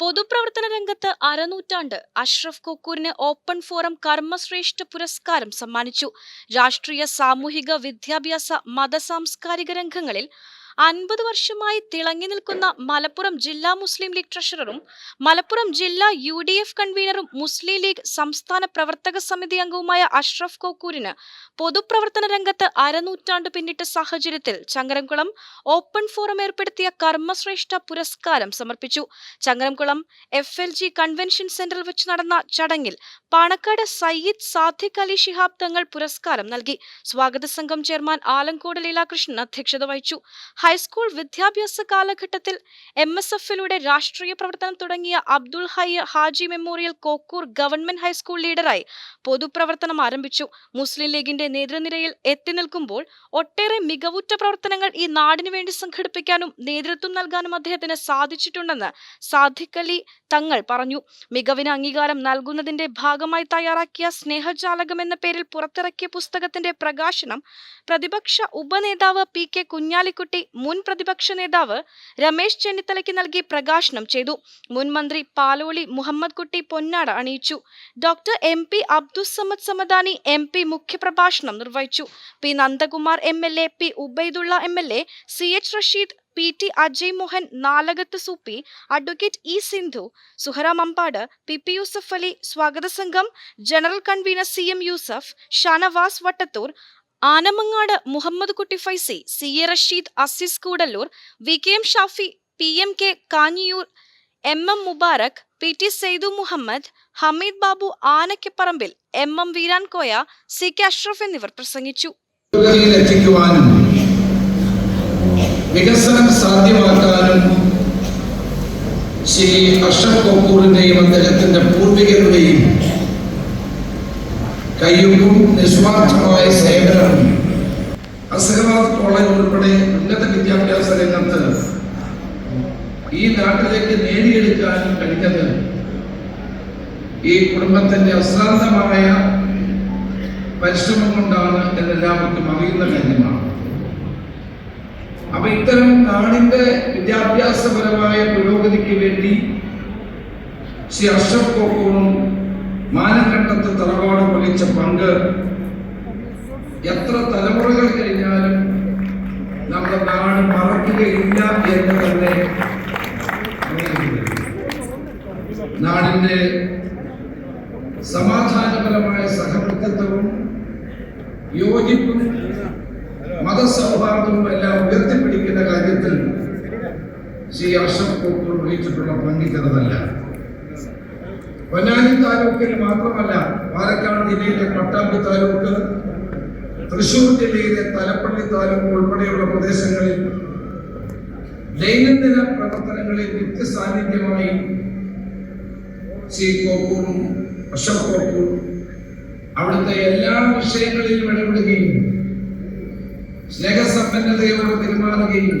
പൊതുപ്രവർത്തന രംഗത്ത് അരനൂറ്റാണ്ട് അഷ്റഫ് കൊക്കൂരിന് ഓപ്പൺ ഫോറം കർമ്മശ്രേഷ്ഠ പുരസ്കാരം സമ്മാനിച്ചു. രാഷ്ട്രീയ സാമൂഹിക വിദ്യാഭ്യാസ മത സാംസ്കാരിക രംഗങ്ങളിൽ അൻപത് വർഷമായി തിളങ്ങി നിൽക്കുന്ന മലപ്പുറം ജില്ലാ മുസ്ലിം ലീഗ് ട്രഷററും മലപ്പുറം ജില്ലാ യു ഡി എഫ് കൺവീനറും മുസ്ലിം ലീഗ് സംസ്ഥാന പ്രവർത്തക സമിതി അംഗവുമായ അഷ്റഫ് കോക്കൂരിന് പൊതുപ്രവർത്തന രംഗത്ത് അരനൂറ്റാണ്ട് പിന്നിട്ട സാഹചര്യത്തിൽ ചങ്ങരംകുളം ഓപ്പൺ ഫോറം ഏർപ്പെടുത്തിയ കർമ്മശ്രേഷ്ഠ പുരസ്കാരം സമർപ്പിച്ചു. Changaramkulam F L G convention സെന്ററിൽ വെച്ച് നടന്ന ചടങ്ങിൽ പാണക്കാട് സയ്യിദ് സാദിഖ് അലി ശിഹാബ് തങ്ങൾ പുരസ്കാരം നൽകി. സ്വാഗത സംഘം ചെയർമാൻ ആലങ്കോട് ലീലാകൃഷ്ണൻ അധ്യക്ഷത വഹിച്ചു. ഹൈസ്കൂൾ വിദ്യാഭ്യാസ കാലഘട്ടത്തിൽ എം എസ് എഫിലൂടെ രാഷ്ട്രീയ പ്രവർത്തനം തുടങ്ങിയ Abdul Hayya Haji memorial Kokkur government high school ലീഡറായി പൊതുപ്രവർത്തനം ആരംഭിച്ചു. മുസ്ലിം ലീഗിന്റെ നേതൃനിരയിൽ എത്തി നിൽക്കുമ്പോൾ ഒട്ടേറെ മികവുറ്റ പ്രവർത്തനങ്ങൾ ഈ നാടിനു വേണ്ടി സംഘടിപ്പിക്കാനും നേതൃത്വം നൽകാനും അദ്ദേഹത്തിന് സാധിച്ചിട്ടുണ്ടെന്ന് സാദിഖ് അലി തങ്ങൾ പറഞ്ഞു. മികവിന് അംഗീകാരം നൽകുന്നതിന്റെ ഭാഗമായി തയ്യാറാക്കിയ സ്നേഹജാലകം എന്ന പേരിൽ പുറത്തിറക്കിയ പുസ്തകത്തിന്റെ പ്രകാശനം പ്രതിപക്ഷ ഉപനേതാവ് പി കെ കുഞ്ഞാലിക്കുട്ടി മുൻ പ്രതിപക്ഷ നേതാവ് രമേശ് ചെന്നിത്തലയ്ക്ക് നൽകി പ്രകാശനം ചെയ്തു. മുൻ മന്ത്രി പാലോളി മുഹമ്മദ് കുട്ടി പൊന്നാട അണിയിച്ചു. Doctor M P Abdussamad Samadani M P മുഖ്യപ്രഭാഷണം നിർവഹിച്ചു. P Nandakumar M L A P Ubaidullah M L A C H Rasheed P T Ajay Mohan Nalakath Soopy advocate E Sindhu Suhara Mampad P P Yusuf Ali സ്വാഗത സംഘം general convener C M Yusuf Shanavas Vattathur Anamangad Muhammad Kutty Faizy C A Rasheed Aziz Koodallur V K M Shafi P M K Kanhiyoor M M Mubarak P T Saidu Muhammad Hameed Babu ആനക്കപ്പറമ്പിൽ M M Veeran Koya C K Ashraf എന്നിവർ പ്രസംഗിച്ചു. വികസനം സാധ്യമാക്കാനും ശ്രീ അഷ്റഫ് കപൂറിന്റെയും അദ്ദേഹത്തിന്റെ കയ്യൊപ്പും നിസ്വാർത്ഥമായ സേവനം അസഹബാദ് college ഉൾപ്പെടെ ഉന്നത വിദ്യാഭ്യാസ രംഗത്ത് ഈ നാട്ടിലേക്ക് നേടിയെടുക്കാനും കഴിഞ്ഞത് ഈ കുടുംബത്തിന്റെ അശ്രാന്തമായ പരിശ്രമം കൊണ്ടാണ് എന്നെല്ലാവർക്കും അറിയുന്ന കാര്യമാണ്. അപ്പൊ ഇത്തരം നാടിന്റെ വിദ്യാഭ്യാസപരമായ പുരോഗതിക്ക് വേണ്ടി ശ്രീ അഷ്റഫ് കോക്കൂറും മാനഘട്ടത്ത് തറവാട് പൊലിച്ച പങ്ക് എത്ര തലമുറകൾ കഴിഞ്ഞാലും നമ്മുടെ നാട് മറക്കുകയില്ല എന്ന് തന്നെ നാടിന്റെ സമാധാനപരമായ സഹവർത്തിത്വവും യോജിപ്പും മതസൗഹാർദ്ദവും എല്ലാം ഉയർത്തിപ്പിടിക്കുന്ന കാര്യത്തിൽ ശ്രീ അഷഫ് കോക്കൂർ വഹിച്ചിട്ടുള്ള പങ്ക് ചെറുതല്ല പൊന്നാനി താലൂക്കിൽ മാത്രമല്ല പാലക്കാട് ജില്ലയിലെ പട്ടാമ്പി താലൂക്ക് തൃശൂർ ജില്ലയിലെ തലപ്പള്ളി താലൂക്ക് ഉൾപ്പെടെയുള്ള പ്രദേശങ്ങളിൽ ദൈനംദിന പ്രവർത്തനങ്ങളിൽ നിത്യസാന്നിധ്യമായി ശ്രീ കോക്കൂറും അശോക് കോക്കൂർ അവിടുത്തെ എല്ലാ വിഷയങ്ങളിലും ഇടപെടുകയും സ്നേഹസമ്പന്നതയോടെ പെരുമാറുകയും